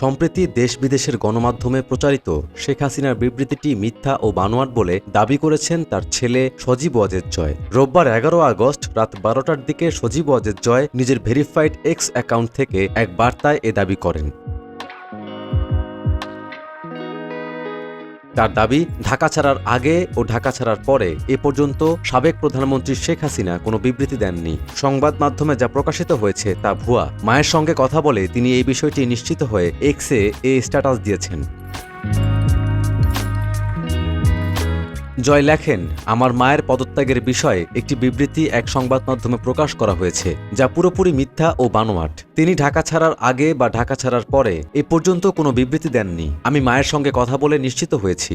সম্প্রতি দেশ বিদেশের গণমাধ্যমে প্রচারিত শেখ হাসিনার বিবৃতিটি মিথ্যা ও বানোয়াট বলে দাবি করেছেন তার ছেলে সজীব ওয়াজেদ জয়। রোববার এগারো আগস্ট রাত বারোটার দিকে সজীব ওয়াজেদ জয় নিজের ভেরিফাইড এক্স অ্যাকাউন্ট থেকে এক বার্তায় এ দাবি করেন। তার দাবি, ঢাকা ছাড়ার আগে ও ঢাকা ছাড়ার পরে এ পর্যন্ত সাবেক প্রধানমন্ত্রী শেখ হাসিনা কোনো বিবৃতি দেননি। সংবাদ মাধ্যমে যা প্রকাশিত হয়েছে তা ভুয়া। মায়ের সঙ্গে কথা বলে তিনি এই বিষয়টি নিশ্চিত হয়ে এক্সে এ স্ট্যাটাস দিয়েছেন। জয় লেখেন, আমার মায়ের পদত্যাগের বিষয়ে একটি বিবৃতি এক সংবাদ মাধ্যমে প্রকাশ করা হয়েছে, যা পুরোপুরি মিথ্যা ও বানোয়াট। তিনি ঢাকা ছাড়ার আগে বা ঢাকা ছাড়ার পরে এ পর্যন্ত কোনো বিবৃতি দেননি। আমি মায়ের সঙ্গে কথা বলে নিশ্চিত হয়েছি।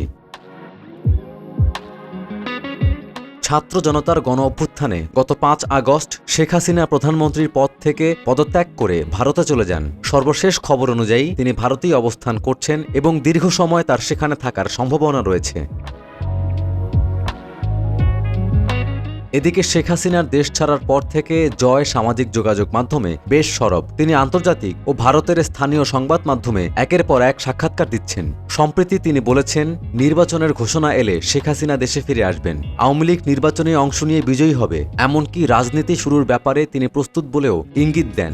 ছাত্র জনতার গণ অভ্যুত্থানে গত পাঁচ আগস্ট শেখ হাসিনা প্রধানমন্ত্রীর পদ থেকে পদত্যাগ করে ভারতে চলে যান। সর্বশেষ খবর অনুযায়ী তিনি ভারতেই অবস্থান করছেন এবং দীর্ঘ সময় তার সেখানে থাকার সম্ভাবনা রয়েছে। এদিকে শেখ হাসিনার দেশ ছাড়ার পর থেকে জয় সামাজিক যোগাযোগ মাধ্যমে বেশ সরব। তিনি আন্তর্জাতিক ও ভারতের স্থানীয় সংবাদ মাধ্যমে একের পর এক সাক্ষাৎকার দিচ্ছেন। সম্প্রতি তিনি বলেছেন, নির্বাচনের ঘোষণা এলে শেখ হাসিনা দেশে ফিরে আসবেন। আওয়ামী লীগ নির্বাচনে অংশ নিয়ে বিজয়ী হবে। এমনকি রাজনীতি শুরুর ব্যাপারে তিনি প্রস্তুত বলেও ইঙ্গিত দেন।